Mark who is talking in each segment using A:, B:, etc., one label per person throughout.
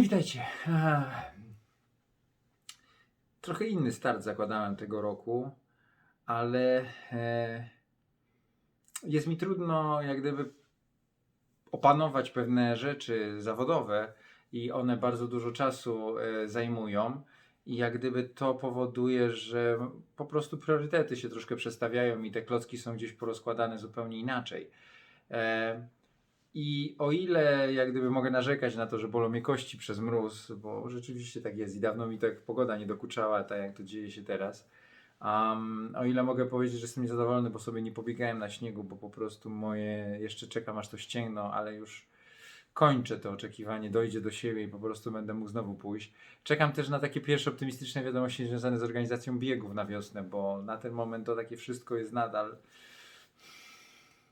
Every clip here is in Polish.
A: Witajcie. Eee, Trochę inny start zakładałem tego roku, ale e, jest mi trudno jak gdyby opanować pewne rzeczy zawodowe i one bardzo dużo czasu e, zajmują. I jak gdyby to powoduje, że po prostu priorytety się troszkę przestawiają i te klocki są gdzieś porozkładane zupełnie inaczej. I o ile jak gdyby mogę narzekać na to, że bolą mnie kości przez mróz, bo rzeczywiście tak jest i dawno mi tak pogoda nie dokuczała, tak jak to dzieje się teraz. Um, o ile mogę powiedzieć, że jestem niezadowolony, bo sobie nie pobiegałem na śniegu, bo po prostu moje, jeszcze czekam aż to ścięgno, ale już kończę to oczekiwanie, dojdzie do siebie i po prostu będę mógł znowu pójść. Czekam też na takie pierwsze optymistyczne wiadomości związane z organizacją biegów na wiosnę, bo na ten moment to takie wszystko jest nadal.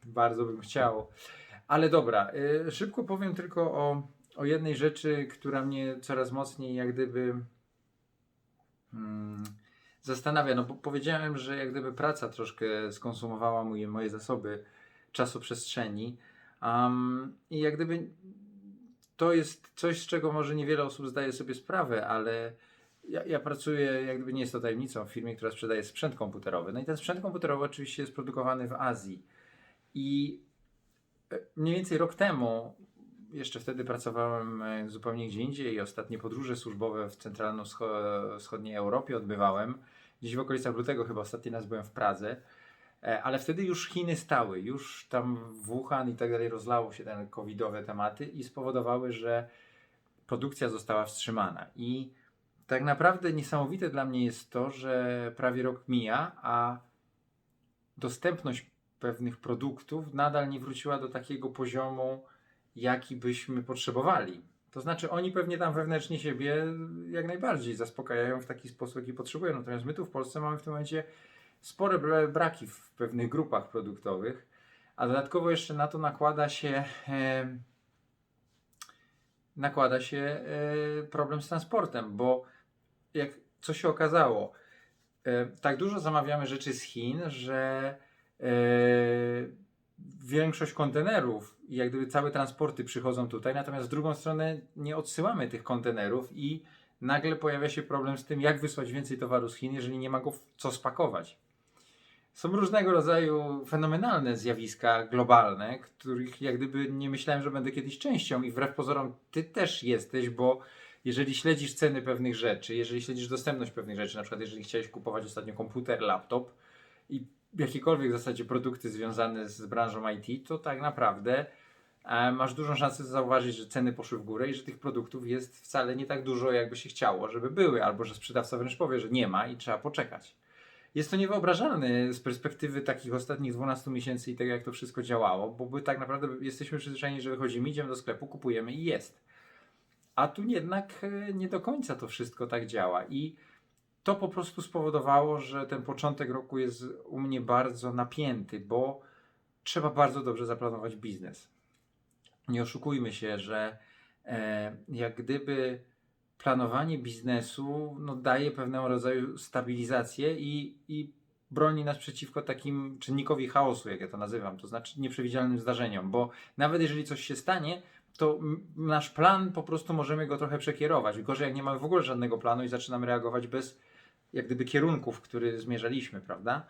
A: Bardzo bym chciał. Ale dobra, y, szybko powiem tylko o, o jednej rzeczy, która mnie coraz mocniej jak gdyby mm, zastanawia. No bo powiedziałem, że jak gdyby praca troszkę skonsumowała moje, moje zasoby czasoprzestrzeni. Um, I jak gdyby to jest coś, z czego może niewiele osób zdaje sobie sprawę, ale ja, ja pracuję, jak gdyby nie jest to tajemnicą, w firmie, która sprzedaje sprzęt komputerowy. No i ten sprzęt komputerowy oczywiście jest produkowany w Azji. I mniej więcej rok temu, jeszcze wtedy pracowałem e, zupełnie gdzie indziej i ostatnie podróże służbowe w centralno-wschodniej Europie odbywałem. Gdzieś w okolicach lutego chyba ostatni raz byłem w Pradze. E, Ale wtedy już Chiny stały, już tam Wuhan i tak dalej rozlało się te covidowe tematy i spowodowały, że produkcja została wstrzymana. I tak naprawdę niesamowite dla mnie jest to, że prawie rok mija, a dostępność pewnych produktów nadal nie wróciła do takiego poziomu, jaki byśmy potrzebowali. To znaczy, oni pewnie tam wewnętrznie siebie jak najbardziej zaspokajają w taki sposób, jaki potrzebują. Natomiast my tu w Polsce mamy w tym momencie spore bra- braki w pewnych grupach produktowych, a dodatkowo jeszcze na to nakłada się e, nakłada się e, problem z transportem, bo jak co się okazało, e, tak dużo zamawiamy rzeczy z Chin, że większość kontenerów i jak gdyby całe transporty przychodzą tutaj, natomiast z drugą stronę nie odsyłamy tych kontenerów i nagle pojawia się problem z tym, jak wysłać więcej towaru z Chin, jeżeli nie ma go co spakować. Są różnego rodzaju fenomenalne zjawiska globalne, których jak gdyby nie myślałem, że będę kiedyś częścią i wbrew pozorom ty też jesteś, bo jeżeli śledzisz ceny pewnych rzeczy, jeżeli śledzisz dostępność pewnych rzeczy, na przykład jeżeli chciałeś kupować ostatnio komputer, laptop i jakiekolwiek w zasadzie produkty związane z branżą IT, to tak naprawdę e, masz dużą szansę zauważyć, że ceny poszły w górę i że tych produktów jest wcale nie tak dużo, jakby się chciało, żeby były, albo że sprzedawca wręcz powie, że nie ma i trzeba poczekać. Jest to niewyobrażalne z perspektywy takich ostatnich 12 miesięcy i tego, jak to wszystko działało, bo my tak naprawdę jesteśmy przyzwyczajeni, że wychodzimy, idziemy do sklepu, kupujemy i jest. A tu jednak e, nie do końca to wszystko tak działa i to po prostu spowodowało, że ten początek roku jest u mnie bardzo napięty, bo trzeba bardzo dobrze zaplanować biznes. Nie oszukujmy się, że e, jak gdyby planowanie biznesu no, daje pewnego rodzaju stabilizację i, i broni nas przeciwko takim czynnikowi chaosu, jak ja to nazywam, to znaczy nieprzewidzialnym zdarzeniom, bo nawet jeżeli coś się stanie, to nasz plan po prostu możemy go trochę przekierować. Gorzej, jak nie mamy w ogóle żadnego planu i zaczynamy reagować bez jak gdyby kierunku, w który zmierzaliśmy, prawda?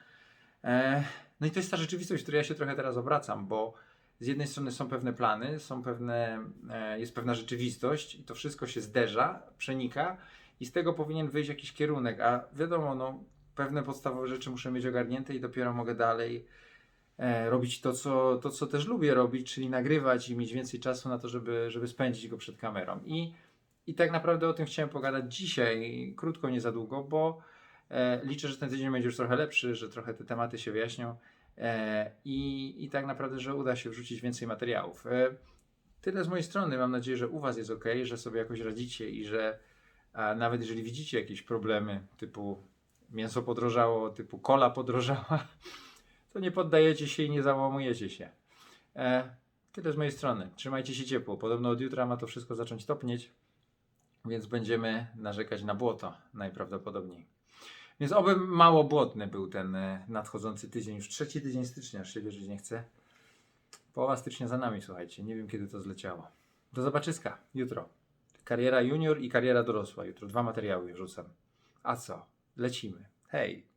A: E, no i to jest ta rzeczywistość, w której ja się trochę teraz obracam, bo z jednej strony są pewne plany, są pewne, e, jest pewna rzeczywistość i to wszystko się zderza, przenika i z tego powinien wyjść jakiś kierunek, a wiadomo, no, pewne podstawowe rzeczy muszę mieć ogarnięte i dopiero mogę dalej e, robić to co, to, co też lubię robić, czyli nagrywać i mieć więcej czasu na to, żeby, żeby spędzić go przed kamerą. I, I tak naprawdę o tym chciałem pogadać dzisiaj, krótko, nie za długo, bo e, liczę, że ten tydzień będzie już trochę lepszy, że trochę te tematy się wyjaśnią. E, i, I tak naprawdę, że uda się wrzucić więcej materiałów. E, tyle z mojej strony. Mam nadzieję, że u Was jest ok, że sobie jakoś radzicie i że a nawet jeżeli widzicie jakieś problemy typu mięso podrożało, typu kola podrożała, to nie poddajecie się i nie załamujecie się. E, tyle z mojej strony. Trzymajcie się ciepło. Podobno od jutra ma to wszystko zacząć topnieć, więc będziemy narzekać na błoto najprawdopodobniej. Więc oby mało błotny był ten e, nadchodzący tydzień. Już trzeci tydzień stycznia, aż się wierzyć nie chcę. Połowa stycznia za nami, słuchajcie. Nie wiem kiedy to zleciało. Do zobaczyska jutro. Kariera junior i kariera dorosła. Jutro dwa materiały wrzucam. A co? Lecimy. Hej!